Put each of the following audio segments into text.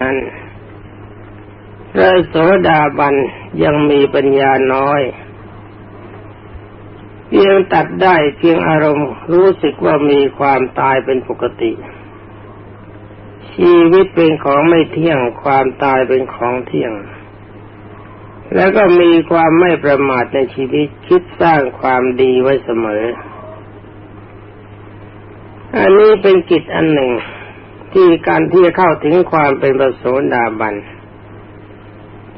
นั้นพระโสดาบันยังมีปัญญาน้อย เพียงตัดได้เพียงอารมณ์รู้สึกว่ามีความตายเป็นปกติ ชีวิตเป็นของไม่เที่ยงความตายเป็นของเที่ยง แล้วก็มีความไม่ประมาทในชีวิตคิดสร้างความดีไว้เสมอ อันนี้เป็นกิจอันหนึ่ง ที่การที่จะเข้าถึงความเป็นประโสดาบัน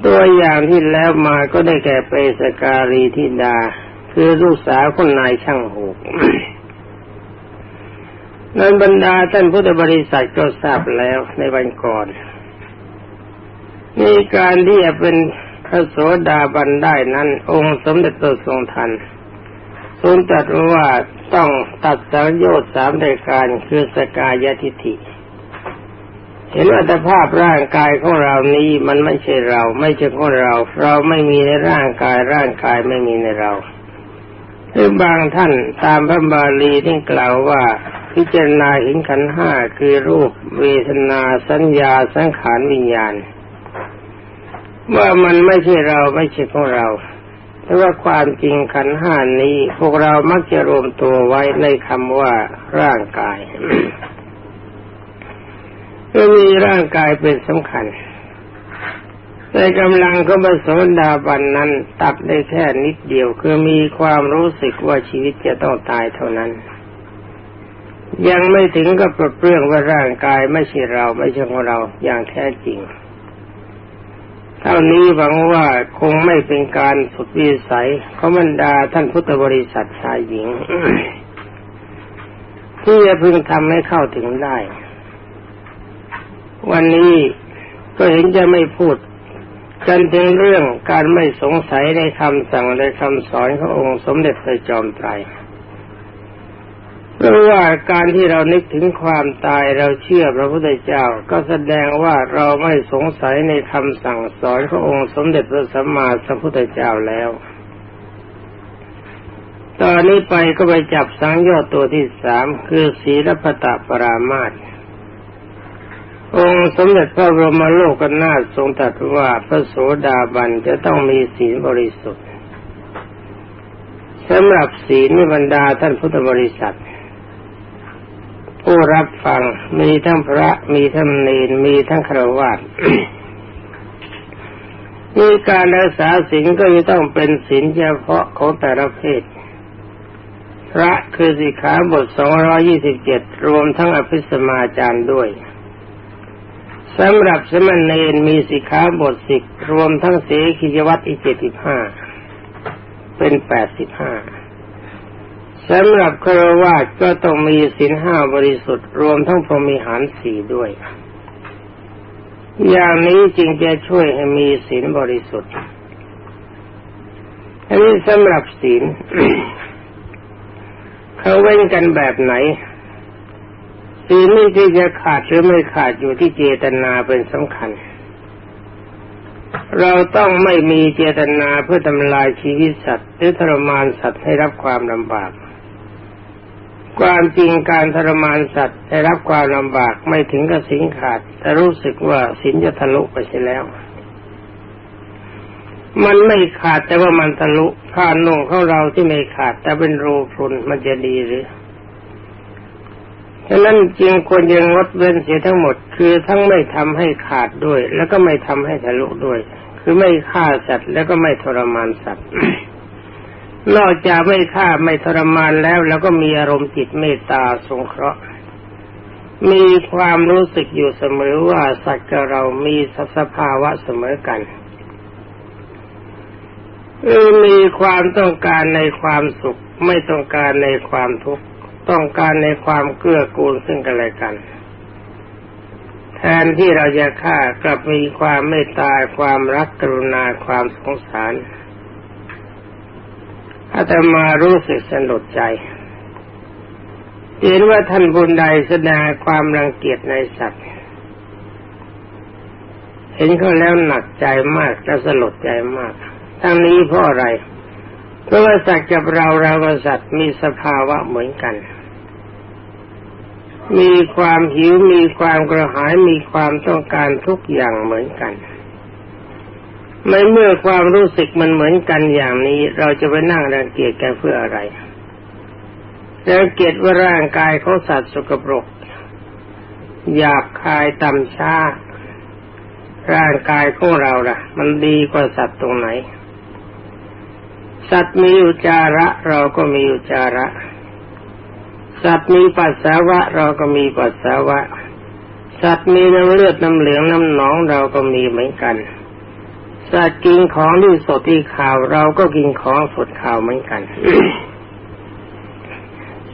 ตัวอย่างที่แล้วมาก็ได้แก่เปสการีธิดา คือลูกสาวคนนายช่างหูกนั้นบรรดาท่านพุทธบริษัทก็ทราบแล้วในวันก่อนนี่การที่จะเป็นพระโสดาบันได้นั้น องค์สมเด็จตัวทรงทันทรงตรัสว่าต้องตัดสังโยชน์สามรายการคือสกายทิฐิ เห็นอัตภาพร่างกายของเรานี้มันไม่ใช่เรา ไม่ใช่ของเรา เราไม่มีในร่างกายร่างกายไม่มีในเราหรือบางท่านตามพระบาลีที่กล่าวว่าพิจารณาเห็นขันห้าคือรูปเวทนาสัญญาสังขารวิญญาณ ว่ามันไม่ใช่เราไม่ใช่ของเราแต่ว่าความจริงขันห้านี้ พวกเรามักจะรวมตัวไว้ในคำว่าร่างกาย ก็มีร่างกายเป็นสำคัญแต่กำลังก็มาโสดาบันนั้น ตัดได้แค่นิดเดียว คือมีความรู้สึกว่าชีวิตจะต้องตายเท่านั้น ยังไม่ถึงกับปลดเปลื้องว่าร่างกายไม่ใช่เราไม่ใช่ของเราอย่างแท้จริงเท่านี้หวังว่าคงไม่เป็นการสุดวิสัยของบรรดาท่านพุทธบริษัทชายหญิง ที่จะพึงทำให้เข้าถึงได้ วันนี้ก็เห็นจะไม่พูดกันถึงเรื่องการไม่สงสัยในคำสั่งในคำสอนขององค์สมเด็จพระจอมไตรเพราะว่าการที่เรานึกถึงความตายเราเชื่อพระพุทธเจ้า ก็แสดงว่าเราไม่สงสัยในคำสั่งสอนขององค์สมเด็จพระสัมมาสัมพุทธเจ้าแล้ว ตอนนี้ไปก็ไปจับสังโยชน์ตัวที่สามคือศีลปตะปรามาต องค์สมเด็จพระบรมโลกนาถทรงตรัสว่าพระโสดาบันจะต้องมีศีลบริสุทธิ์สำหรับศีลในบรรดาท่านพุทธบริษัท ผู้รับฟังมีทั้งพระมีทั้งเนรมีทั้งครวญมีการรักษาศีลก็จะต้องเป็นศีลเฉพาะของแต่ละเพศ พระคือสิขาบทสองร้อยี่สิบเจ็ดรวมทั้งอภิสมาจารย์ด้วย สำหรับสมณเณรมีสิกขาบทสิบรวมทั้งเสขียวัตอีกเจ็ดสิบห้าเป็นแปดสิบห้าสำหรับครวาสก็ต้องมีสินห้าบริสุทธิ์ รวมทั้งพรมีหารสี่ด้วย อย่างนี้จึงจะช่วยให้มีศีลบริสุทธิ์ อันนี้สำหรับศีลเขาเว้นกันแบบไหน ศีนี่ที่จะขาดหรือไม่ขาดอยู่ที่เจตนาเป็นสำคัญ เราต้องไม่มีเจตนาเพื่อทำลายชีวิตสัตว์ หรือทรมานสัตว์ให้รับความลำบาก ความจริงการทรมานสัตว์ให้รับความลำบากไม่ถึงกับสินขาด แต่รู้สึกว่าสินจะทะลุไปเสียแล้วมันไม่ขาดแต่ว่ามันทะลุผ้านุ่งของเราที่ไม่ขาด แต่เป็นรูพรุนมันจะดีหรือ ฉะนั้นจึงควรยังงดเว้นเสียทั้งหมด คือทั้งไม่ทำให้ขาดด้วย แล้วก็ไม่ทำให้ทะลุด้วย คือไม่ฆ่าสัตว์ แล้วก็ไม่ทรมานสัตว์ นอกจากไม่ฆ่าไม่ทรมานแล้ว แล้วก็มีอารมณ์จิตเมตตาสงเคราะห์ มีความรู้สึกอยู่เสมอว่าสัตว์กับเรามีสภาวะเสมอกันมีความต้องการในความสุข ไม่ต้องการในความทุกข์ ต้องการในความเกื้อกูลซึ่งกันและกัน แทนที่เราจะฆ่ากลับมีความเมตตาความรักกรุณาความสงสารอาตมารู้สึกสนุกใจเห็นว่าท่านบุญใดแสดงความรังเกียจในสัตว์ เห็นเขาแล้วหนักใจมากและสลดใจมาก ทั้งนี้เพราะอะไร เพราะว่าสัตว์กับเราเรากับสัตว์มีสภาวะเหมือนกัน มีความหิวมีความกระหายมีความต้องการทุกอย่างเหมือนกันไม่เมื่อความรู้สึกมันเหมือนกันอย่างนี้ เราจะไปนั่งรังเกียจกันเพื่ออะไรรังเกียจว่าร่างกายของสัตว์สกปรกหยาบคายต่ำช้า ร่างกายของเราล่ะ มันดีกว่าสัตว์ตรงไหน สัตว์มีอุจจาระ เราก็มีอุจจาระ สัตว์มีปัสสาวะเราก็มีปัสสาวะ สัตว์มีน้ำเลือดน้ำเหลืองน้ำหนองเราก็มีเหมือนกัน สัตว์กินของที่สดที่ข่าวเราก็กินของสดข่าวเหมือนกัน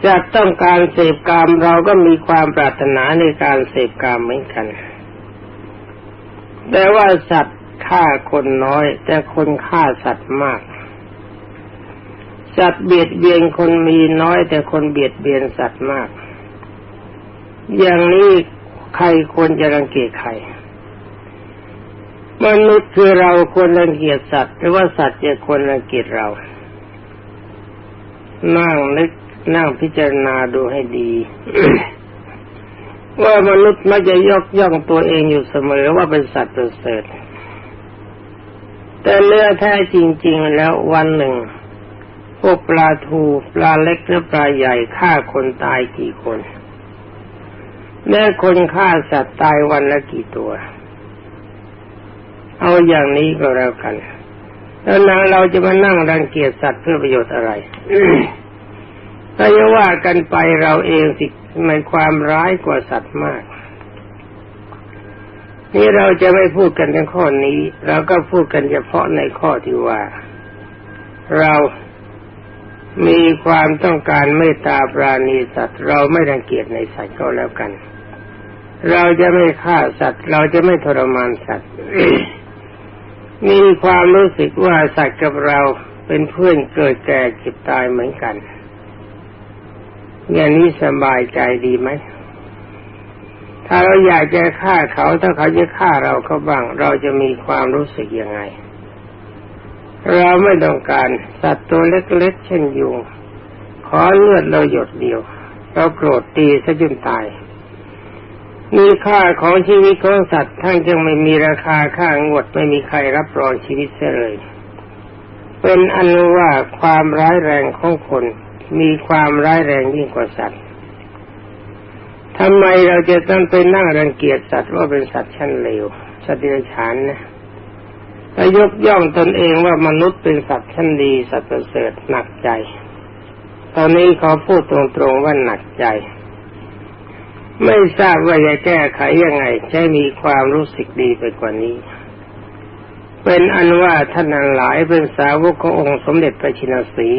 จะต้องการเสพกามเราก็มีความปรารถนาในการเสพกามเหมือนกัน แต่ว่าสัตว์ฆ่าคนน้อย แต่คนฆ่าสัตว์มาก สัตว์เบียดเบียนคนมีน้อยแต่คนเบียดเบียนสัตว์มาก อย่างนี้ใครควรจะรังเกียจใคร มนุษย์คือเราควรรังเกียจสัตว์หรือว่าสัตว์จะควรรังเกียจเรา นั่งนึกนั่งพิจารณาดูให้ดี ว่ามนุษย์มักจะยกย่องตัวเองอยู่เสมอว่าเป็นสัตว์ประเสริฐแต่เนื้อแท้จริง ๆ แล้ววันหนึ่ง วกปลาทูปลาเล็กและปลาใหญ่ฆ่าคนตายกี่คนแม่คนฆ่าสัตว์ตายวันละกี่ตัว เอาอย่างนี้ก็แล้วกัน แล้วนางเราจะมานั่งรังเกียจสัตว์เพื่อประโยชน์อะไรถ้าจะว่ากันไปเราเองสิในความร้ายกว่าสัตว์มาก นี่เราจะไม่พูดกันในข้อนี้ เราก็พูดกันเฉพาะในข้อที่ว่า เรา มีความต้องการเมตตาปราณีสัตว์ เราไม่รังเกียจในสัตว์ก็แล้วกัน เราจะไม่ฆ่าสัตว์ เราจะไม่ทรมานสัตว์มีความรู้สึกว่าสัตว์กับเราเป็นเพื่อนเกิดแก่เจ็บตายเหมือนกัน อย่างนี้สบายใจดีไหม ถ้าเราอยากจะฆ่าเขาถ้าเขาจะฆ่าเราเขาบ้าง เราจะมีความรู้สึกยังไง เราไม่ต้องการสัตว์ตัวเล็กๆเช่นยุงขอเลือดเราหยดเดียว เราโกรธตีซะจนตาย มีค่าของชีวิตของสัตว์ทั้งยังไม่มีราคาค่างวดไม่มีใครรับรองชีวิตเสียเลย เป็นอันว่าความร้ายแรงของคน มีความร้ายแรงยิ่งกว่าสัตว์ทำไมเราจะต้องไปนั่งรังเกียจสัตว์ว่าเป็นสัตว์ชั้นเลวสัตว์เดรัจฉานนะ ถ้ายกย่องตนเองว่ามนุษย์เป็นสัตว์ชั้นดีสัตว์ประเสริฐหนักใจ ตอนนี้เขาพูดตรงๆว่าหนักใจ ไม่ทราบว่าจะแก้ไขยังไงใช้มีความรู้สึกดีไปกว่านี้ เป็นอันว่าท่านหลายเป็นสาวกขององค์สมเด็จพระชินสี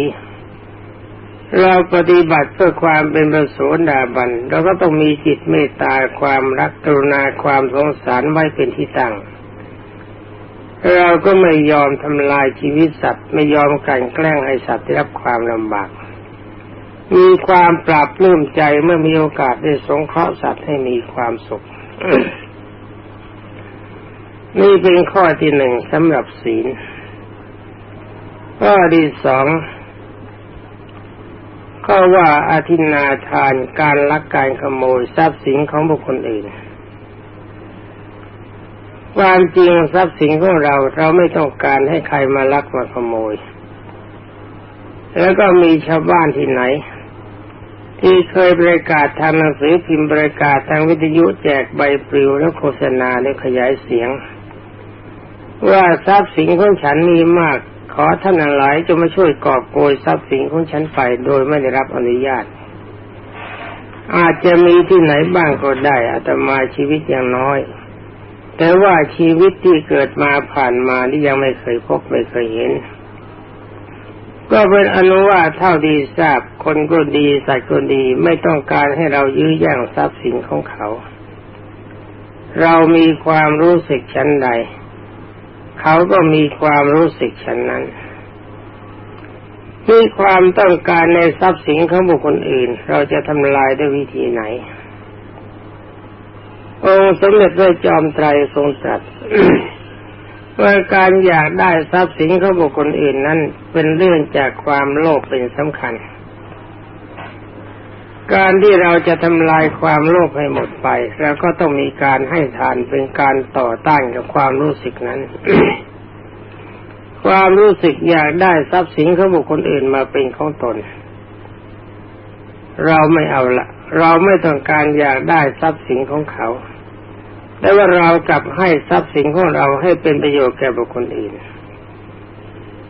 เราปฏิบัติเพื่อความเป็นประโสดาบันเราก็ต้องมีจิตเมตตาความรักกรุณาความสงสารไว้เป็นที่ตั้ง เราก็ไม่ยอมทำลายชีวิตสัตว์ ไม่ยอมกันแกล้งให้สัตว์ได้รับความลำบาก มีความปราบปลื้มใจเมื่อมีโอกาสได้สงเคราะห์สัตว์ให้มีความสุข นี่เป็นข้อที่หนึ่งสำหรับศีล ข้อที่สองก็ว่าอาทินาทานการลักการขโมยทรัพย์สินของบุคคลอื่น ความจริงทรัพย์สินของเราเราไม่ต้องการให้ใครมาลักมาขโมย แล้วก็มีชาวบ้านที่ไหน ที่เคยประกาศทางหนังสือพิมพ์ประกาศทางวิทยุแจกใบปลิวแล้วโฆษณาและขยายเสียง ว่าทรัพย์สินของฉันมีมากขอท่านหลายจะมาช่วยกอบโกยทรัพย์สินของฉันไปโดยไม่ได้รับอนุญาต อาจจะมีที่ไหนบ้างก็ได้อาตมาชีวิตอยังน้อย แต่ว่าชีวิตที่เกิดมาผ่านมาที่ยังไม่เคยพบไม่เคยเห็น ก็เป็นอนุว่าเท่าดีทราบคนก็ดีสัตว์ก็ดีไม่ต้องการให้เรายื้อแย่งทรัพย์สินของเขา เรามีความรู้สึกชั้นใด เขาก็มีความรู้สึกฉันนั้นมีความต้องการในทรัพย์สินของบุคคลอื่น เราจะทำลายด้วยวิธีไหน องค์สมเด็จพระจอมไตรทรงตรัสว่าการอยากได้ทรัพย์สินของบุคคลอื่นนั้น เป็นเรื่องจากความโลภเป็นสำคัญ การที่เราจะทำลายความโลภให้หมดไปเราก็ต้องมีการให้ทานเป็นการต่อต้านกับความรู้สึกนั้น ความรู้สึกอยากได้ทรัพย์สินของบุคคลอื่นมาเป็นของตน เราไม่เอาละเราไม่ต้องการอยากได้ทรัพย์สินของเขา แต่ว่าเรากลับให้ทรัพย์สินของเราให้เป็นประโยชน์แก่บุคคลอื่น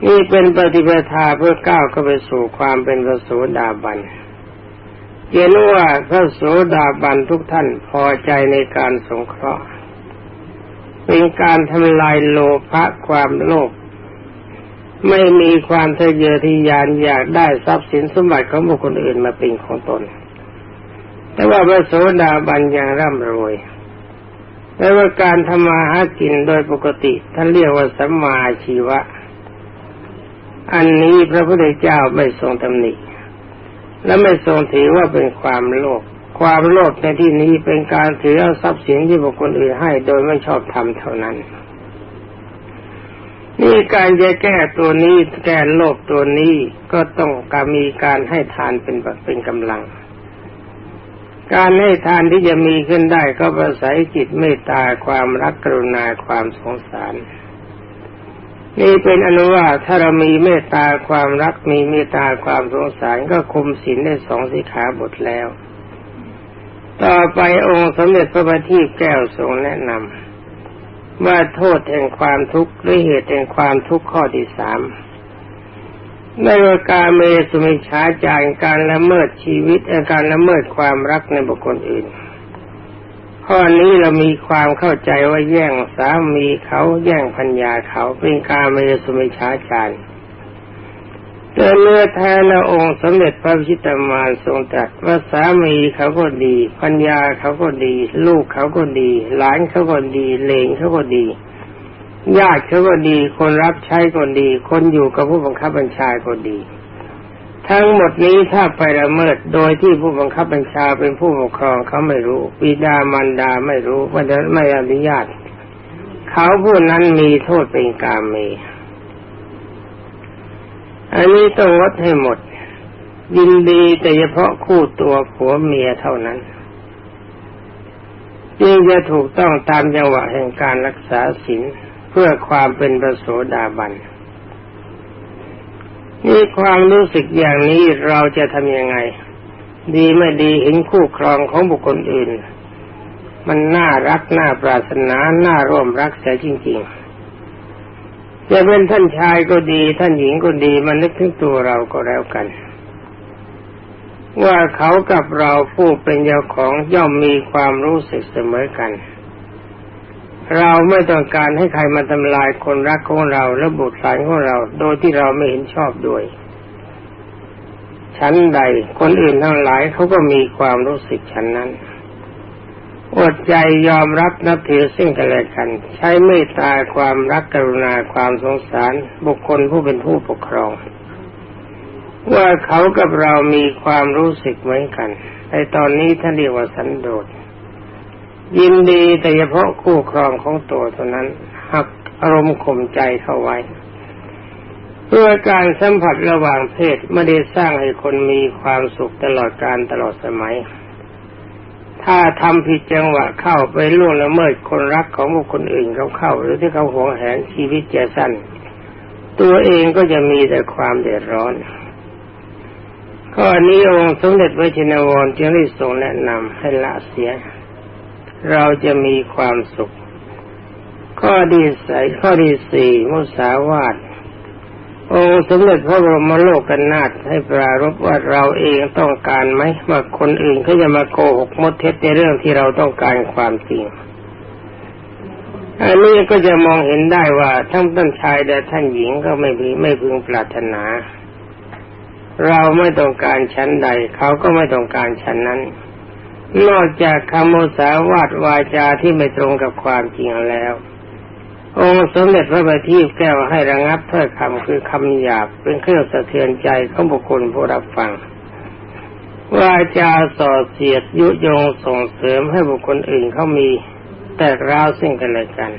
นี่เป็นปฏิปทาเพื่อก้าวเข้าไปสู่ความเป็นพระโสดาบันเห็นว่าพระโสดาบันทุกท่านพอใจในการสงเคราะห์ เป็นการทำลายโลภะความโลภไม่มีความทะเยอทะยานอยากได้ทรัพย์สินสมบัติของบุคคลอื่นมาเป็นของตน แต่ว่าพระโสดาบันยังร่ำรวย แต่ว่าการทำมาหากินโดยปกติท่านเรียกว่าสัมมาชีวะ อันนี้พระพุทธเจ้าไม่ทรงตำหนิและไม่ทรงถือว่าเป็นความโลภความโลภในที่นี้เป็นการถือเอาทรัพย์สินที่บุคคลอื่นให้ โดยไม่ชอบทำเท่านั้น นี่การจะแก้ตัวนี้แก้โลภตัวนี้ก็ต้องการมีการให้ทานเป็นเป็นกำลัง การให้ทานที่จะมีขึ้นได้ก็อาศัยจิตเมตตาความรักกรุณาความสงสาร นี่เป็นอนุว่าถ้าเรามีเมตตาความรักมีเมตตาความสงสารก็คุมศีลได้สองสิขาบทแล้ว ต่อไปองค์สมเด็จพระบัณฑิตแก้วทรงแนะนำว่าโทษแห่งความทุกข์หรือเหตุแห่งความทุกข์ข้อที่สาม ในการเมสุมิชาจารการละเมิดชีวิตการละเมิดความรักในบุคคลอื่น ข้อนี้เรามีความเข้าใจว่าแย่งสามีเขาแย่งพัญญาเขาเป็นการไม่สมิชาจารแต่เมื่อแท้ละองค์สมเด็จพระพิตามานทรงตรัสว่าสามีเขาก็ดีพัญญาเขาก็ดี ลูกเขาก็ดี หลานเขาก็ดีเลงเขาก็ดี ญาติเขาก็ดี คนรับใช้ก็ดี คนอยู่กับผู้บังคับบัญชาก็ดี ทั้งหมดนี้ถ้าไปละเมิดโดยที่ผู้บังคับบัญชาเป็นผู้ปกครองเขาไม่รู้บิดามารดาไม่รู้ว่าจะไม่อนุญาตเขาผู้นั้นมีโทษเป็นกาเมอันนี้ต้องลดให้หมด ยินดีแต่เฉพาะคู่ตัวผัวเมียเท่านั้นจึงจะถูกต้องตามจังหวะแห่งการรักษาศีล พื่อความเป็นประโสดาบันมีความรู้สึกอย่างนี้เราจะทำยังไง ดีไม่ดีเห็นคู่ครองของบุคคลอื่น มันน่ารักน่าปรารถนาน่าร่วมรักเสียจริงๆจะเป็นท่านชายก็ดี ท่านหญิงก็ดีมันนึกถึงตัวเราก็แล้วกัน ว่าเขากับเราผู้เป็นเจ้าของย่อมมีความรู้สึกเสมอกัน เราไม่ต้องการให้ใครมาทำลายคนรักของเราและบุตรหลานของเรา โดยที่เราไม่เห็นชอบด้วย ชั้นใดคนอื่นทั้งหลายเขาก็มีความรู้สึกชั้นนั้น อดใจยอมรับนับถือซึ่งกันและกัน ใช้เมตตาความรักกรุณาความสงสาร บุคคลผู้เป็นผู้ปกครอง ว่าเขากับเรามีความรู้สึกเหมือนกันในตอนนี้ท่านเรียกว่าสันโดษ ยินดีแต่เฉพาะคู่ครองของตัวเท่านั้นหักอารมณ์ข่มใจเข้าไว้ เพื่อการสัมผัสระหว่างเพศไม่ได้สร้างให้คนมีความสุขตลอดการตลอดสมัย ถ้าทำผิดจังหวะเข้าไปล่วงละเมิดคนรักของบุคคลอื่นเขาเข้า หรือที่เขาหวงแหนชีวิตจะสั้น ตัวเองก็จะมีแต่ความเดือดร้อนข้อนี้องค์สมเด็จพระชินวรจึงได้ทรงแนะนำให้ละเสีย เราจะมีความสุข ข้อดีใสข้อดีสี่มุสาวาทองค์สมเด็จพระบรมโลกกันนาถให้ปรารบว่าเราเองต้องการไหมว่าคนอื่นเขาจะมาโกหกมดเท็จในเรื่องที่เราต้องการความจริง อันนี้ก็จะมองเห็นได้ว่าทั้งท่านชายและท่านหญิงก็ไม่ไม่พึงปรารถนา เราไม่ต้องการชั้นใด เขาก็ไม่ต้องการชั้นนั้น นอกจากคำโมสาวาดวาจาที่ไม่ตรงกับความจริงแล้ว องค์สมเด็จพระบัณฑิตแก้วให้ระงับถ้อยคำคือคำหยาบเป็นเครื่องสะเทือนใจของบุคคลผู้รับฟังวาจาส่อเสียดยุยงส่งเสริมให้บุคคลอื่นเขามีแตกร้าวซึ่งกันและกัน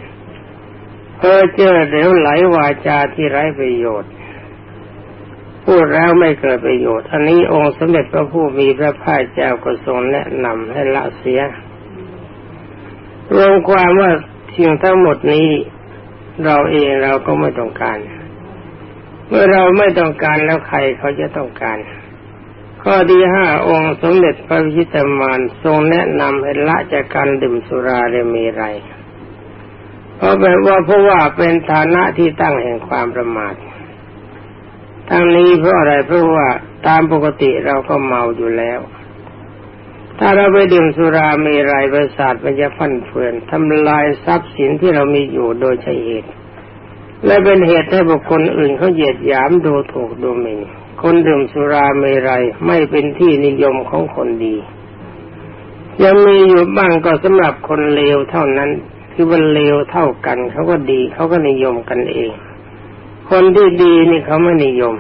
เพื่อเจอเดี๋ยวไหลวาจาที่ไร้ประโยชน์ พูดแล้วไม่เกิดประโยชน์อันนี้องค์สมเด็จพระผู้มีพระภาคเจ้าก็ทรงแนะนำให้ละเสียรวมความว่าสิ่งทั้งหมดนี้ เราเองเราก็ไม่ต้องการ เมื่อเราไม่ต้องการแล้วใครเขาจะต้องการ ข้อที่ห้าองค์สมเด็จพระพิชิตมารทรงแนะนำให้ละจากการดื่มสุราเรมีไรเพราะแบบว่าเพราะว่าเป็นฐานะที่ตั้งแห่งความประมาท ทั้งนี้เพราะอะไรเพราะว่าตามปกติเราก็เมาอยู่แล้ว ถ้าเราไปดื่มสุรามรัยประสาทมันจะฟันเฟือนทำลายทรัพย์สินที่เรามีอยู่โดยใช่เหตุ และเป็นเหตุให้บุคคลอื่นเขาเหยียดหยามดูถูกดูหมิ่นคนดื่มสุราเมรัยไม่เป็นที่นิยมของคนดี ยังมีอยู่บ้างก็สำหรับคนเลวเท่านั้น คือมันเลวเท่ากันเขาก็ดีเขาก็นิยมกันเอง คนที่ดีนี่เขาไม่นิยม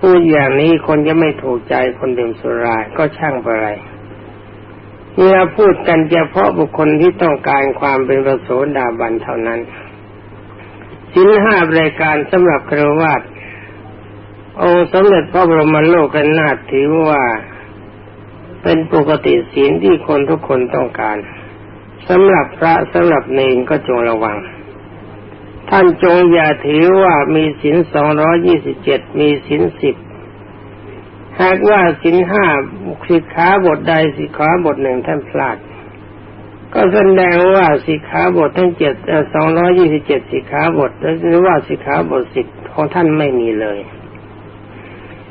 พูดอย่างนี้คนจะไม่ถูกใจคนดื่มสุราก็ช่างไปไรนี่เราพูดกันเฉพาะบุคคลที่ต้องการความเป็นประโสดาบันเท่านั้นสินห้ารายการสำหรับครวาตองค์สมเด็จพระบรมโลกกันนาถือว่าเป็นปกติศีลที่คนทุกคนต้องการสำหรับพระสำหรับเนรก็จงระวัง ท่านจงอย่าถือว่ามีศีลสองร้อยี่สิบเจ็ดมีศีลสิบหากว่าศีลห้าสิกขาบทใดสิกขาบทหนึ่งท่านพลาด ก็แสดงว่าสิกขาบททั้งเจ็ดสองร้อยี่สิบเจ็ดสิกขาบทหรือว่าสิกขาบทสิบของท่านไม่มีเลย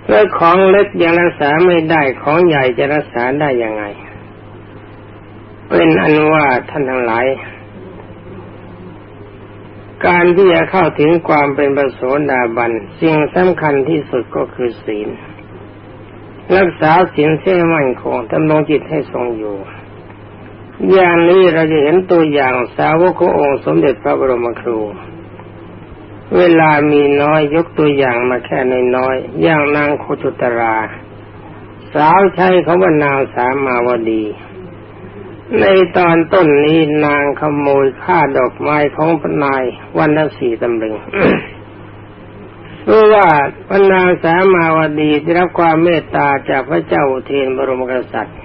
แล้วของเล็กยังรักษาไม่ได้ของใหญ่จะรักษาได้ยังไง เป็นอันว่าท่านทั้งหลาย การที่จะเข้าถึงความเป็นประโสดาบันสิ่งสำคัญที่สุดก็คือศีล รักษาศีลเส้มั่นคงทำลงจิตให้ทรงอยู่ อย่างนี้เราจะเห็นตัวอย่างสาวกขององค์สมเด็จพระบรมครู เวลามีน้อยยกตัวอย่างมาแค่น้อยๆอย่างนางโคจุตรา สาวใช้เขาว่านางสามาวดี ในตอนต้นนี้นางขโมยค่าดอกไม้ของพนายวันละสี่ตำลึงเพรู้ว่าพนางสามาวดีได้รับความเมตตาจากพระเจ้าเทนบรมกษัตริย์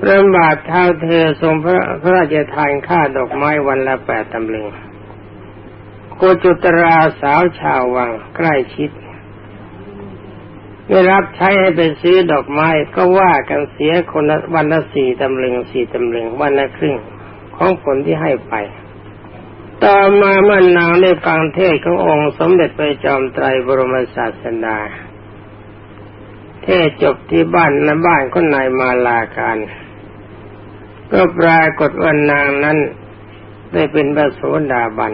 พระบาทเท้าเธอทรงพระพระราชทานค่าดอกไม้วันละแปดตำลึงโกจุตราสาวชาววังใกล้ชิด ได้รับใช้ให้ไปซื้อดอกไม้ก็ว่ากันเสียคนละวันละสี่ตำลึงสี่ตำลึงวันละครึ่งของผลที่ให้ไป ต่อมาเมื่อนางได้ฟังเทศขององค์สมเด็จพระจอมไตรบรมศาสดาเทศจบที่บ้านในบ้านก็นายมาลาการ ก็ปรากฏว่านางนั้นได้เป็นพระโสดาบัน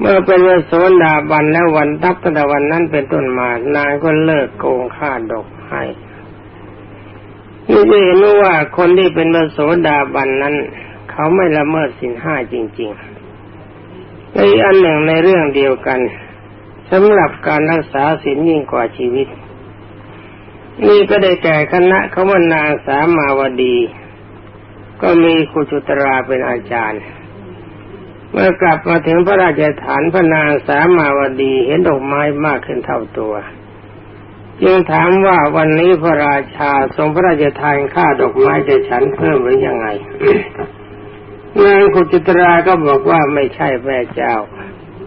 เมื่อเป็นวโสดาบันแล้ววันทับตั้งแต่วันนั้นเป็นต้นมานางก็เลิกโกงค่าดอกให้นี่จะเห็นว่าคนที่เป็นวโสดาบันนั้น เขาไม่ละเมิดสินห้าจริงๆในอันหนึ่งในเรื่องเดียวกันสำหรับการรักษาศีลยิ่งกว่าชีวิต นี่ก็ได้แก่คณะเขาว่านางสามาวดี ก็มีครูจุตราเป็นอาจารย์ เมื่อกลับมาถึงพระราชฐานพระนางสามาวดีเห็นดอกไม้มากขึ้นเท่าตัว จึงถามว่าวันนี้พระราชาทรงพระราชทานค่าดอกไม้จะฉันเพิ่มหรือยังไงนางขุจิตราก็บอกว่าไม่ใช่แม่เจ้า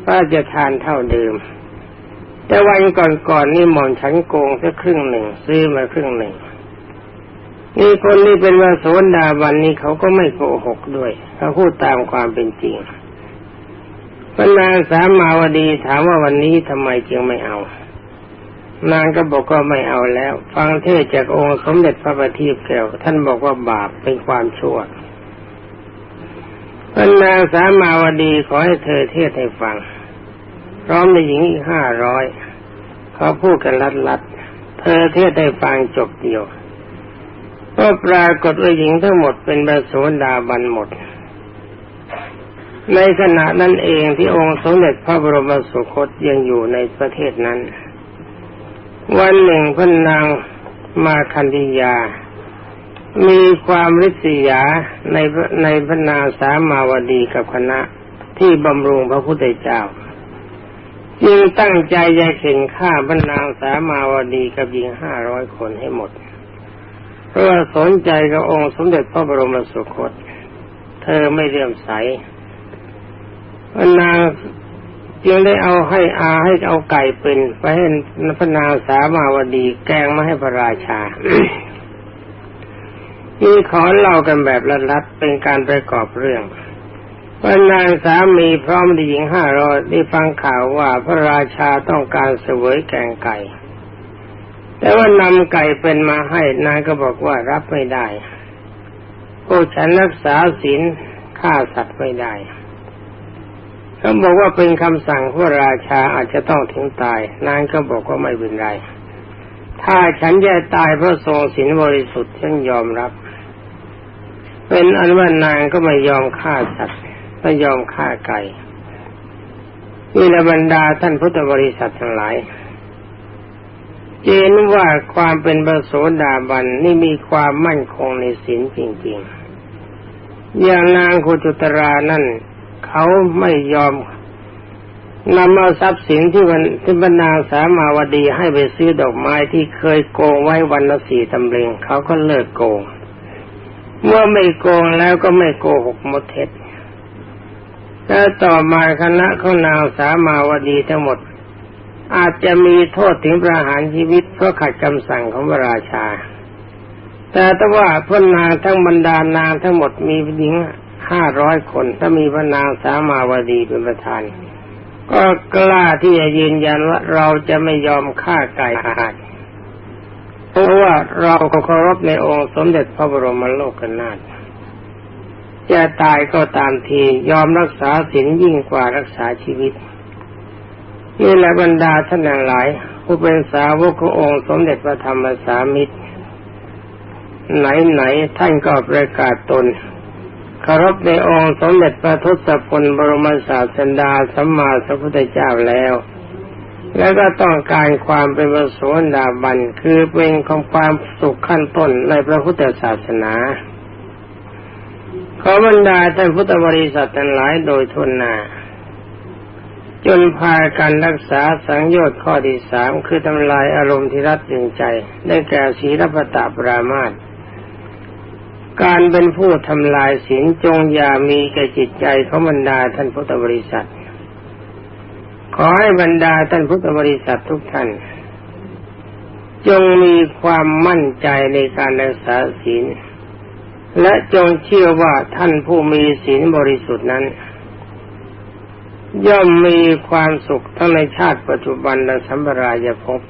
พระราชทานเท่าเดิม แต่วันก่อนๆนนี่หม่อมฉันโกงสักครึ่งหนึ่งซื้อมาครึ่งหนึ่งนี่คนนี้เป็นวาโสดาบันนี้เขาก็ไม่โกหกด้วยเขาพูดตามความเป็นจริง พระนางสามาวดีถามว่าวันนี้ทำไมจึงไม่เอา นางก็บอกก็ไม่เอาแล้ว ฟังเทศจากองค์สมเด็จพระบัณฑิตแก้วท่านบอกว่าบาปเป็นความชั่วพระนางสามาวดีขอให้เธอเทศให้ฟัง พร้อมในหญิงอีกห้าร้อยเขาพูดกันลัดๆเธอเทศให้ฟังจบเดียวก็ปรากฏว่าหญิงทั้งหมดเป็นบาโสดาบันหมด ในขณะนั้นเองที่องค์สมเด็จพระบรมสุคตยังอยู่ในประเทศนั้น วันหนึ่งพระนางมาคันธิยา มีความริษยาในในพระนางสามาวดีกับคณะที่บำรุงพระพุทธเจ้า จึงตั้งใจจะเข็นฆ่าบรรนางสามาวดีกับหญิงห้าร้อยคนให้หมด เพราะว่าสนใจกับองค์สมเด็จพระบรมสุคต เธอไม่เลื่อมใส นางจึงได้เอาให้อาให้เอาไก่เป็นไปให้พระนางสามาวดีแกงมาให้พระราชานี่ขอเล่ากันแบบลัดๆเป็นการประกอบเรื่องว่านางสามีพร้อมด้วยหญิงห้าร้อยได้ฟังข่าวว่าพระราชาต้องการเสวยแกงไก่ แต่ว่านำไก่เป็นมาให้นางก็บอกว่ารับไม่ได้พวกฉันรักษาศีลฆ่าสัตว์ไม่ได้ เขาบอกว่าเป็นคำสั่งพระราชาอาจจะต้องถึงตาย นางก็บอกว่าไม่เป็นไร ถ้าฉันจะตายเพราะทรงศีลบริสุทธิ์ฉันยอมรับ เป็นอันว่านางก็ไม่ยอมฆ่าสัตว์ไม่ยอมฆ่าไก่นี่ละบรรดาท่านพุทธบริษัททั้งหลายเจนว่าความเป็นประโสดาบันนี่มีความมั่นคงในศีลจริงๆ อย่างนางโคจุตรานั่น เขาไม่ยอมนำเอาทรัพย์สินที่วันที่บรรดาสามาวดีให้ไปซื้อดอกไม้ที่เคยโกงไว้วันละสี่ตำเรงเขาก็เลิกโกง เมื่อไม่โกงแล้วก็ไม่โกหกมดเท็จแล้วต่อมาคณะของนางสามาวดีทั้งหมด อาจจะมีโทษถึงประหารชีวิตเพราะขัดคำสั่งของพระราชา แต่ถ้าว่าพระนางทั้งบรรดานางทั้งหมดมีหญิง ห้าร้อยคนถ้ามีพระนางสามาวดีเป็นประธาน ก็กล้าที่จะยืนยันว่าเราจะไม่ยอมฆ่าไก่อาหารเพราะว่าเราเคารพในองค์สมเด็จพระบรมโลกนาถจะตายก็ตามทียอมรักษาศีลยิ่งกว่ารักษาชีวิต นี่แหละบรรดาท่านหลาย ผู้เป็นสาวกขององค์สมเด็จพระธรรมสามิตรไหนไหนท่านก็ประกาศตน คารพในองค์สมเด็จพระทศพลบรมศาสดาสัมมาสัมพุทธเจ้าแล้ว แล้วก็ต้องการความเป็นประโสดาบันคือเป็นของความสุขขั้นต้นในพระพุทธศาสนาขอบรรดาท่านพุทธบริษัททั้งหลายโดยทุนนาจนพากันรักษาสังโยชน์ข้อที่สามคือทำลายอารมณ์ที่รัดดึงใจ ได้แก่ศีลปตาปรามาต การเป็นผู้ทำลายศีลจงอย่ามีแก่จิตใจของบรรดาท่านพุทธบริษัท ขอให้บรรดาท่านพุทธบริษัททุกท่าน จงมีความมั่นใจในการรักษาศีล และจงเชื่อว่าท่านผู้มีศีลบริสุทธิ์นั้น ย่อมมีความสุขทั้งในชาติปัจจุบันและสัมปรายภพ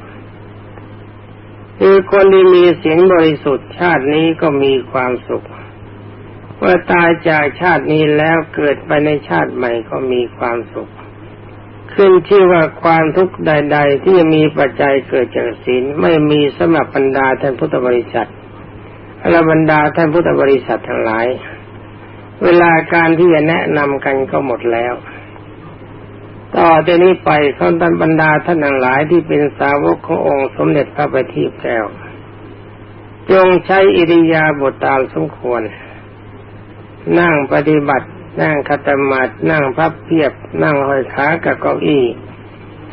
คือคนที่มีศีลบริสุทธิ์ชาตินี้ก็มีความสุขเมื่อตายจากชาตินี้แล้วเกิดไปในชาติใหม่ก็มีความสุข ขึ้นชื่อว่าความทุกข์ใด ๆ ที่มีปัจจัยเกิดจากศีลไม่มีสำหรับบรรดาท่านพุทธบริษัทและบรรดาท่านพุทธบริษัททั้งหลาย เวลาการที่จะแนะนำกันก็หมดแล้ว ต่อจากนี้ไปเขาท่านบรรดาท่านทั้งหลายที่เป็นสาวกขององค์สมเด็จพระบัณฑิตแก้ว จงใช้อิริยาบถตามสมควร นั่งปฏิบัติ นั่งคัตมัดนั่งพับเพียบ นั่งห้อยขากับเก้าอี้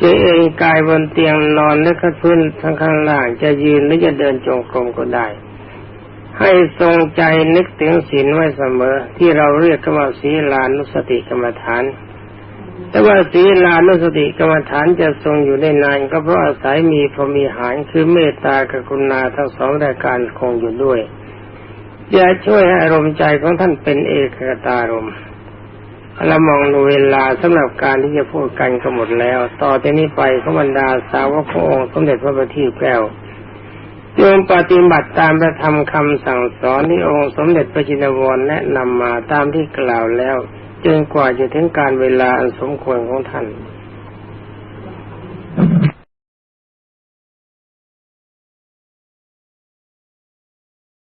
จะเองกายบนเตียงนอนและขึ้นพื้นทั้งข้างล่างจะยืนหรือจะเดินจงกรมก็ได้ ให้ทรงใจนึกถึงศีลไว้เสมอ ที่เราเรียกกันว่าศีลานุสติกรรมฐาน แต่ว่าศีลานุสติกรรมฐานจะทรงอยู่ได้นาน ก็เพราะอาศัยมีพรมีหารคือเมตตากรุณาทั้งสองรายการคงอยู่ด้วยจะช่วยให้อารมณ์ใจของท่านเป็นเอกตารมเรามองดูเวลาสำหรับการที่จะพูดกันก็หมดแล้ว ต่อจากนี้ไปขบรรดาสาวกพระองค์สมเด็จพระบัณฑิตแก้วโยมปฏิบัติตามพระธรรมคำสั่งสอนที่องค์สมเด็จพระจินวรแนะนำมาตามที่กล่าวแล้ว จนกว่าจะถึงการเวลาอันสมควรของท่าน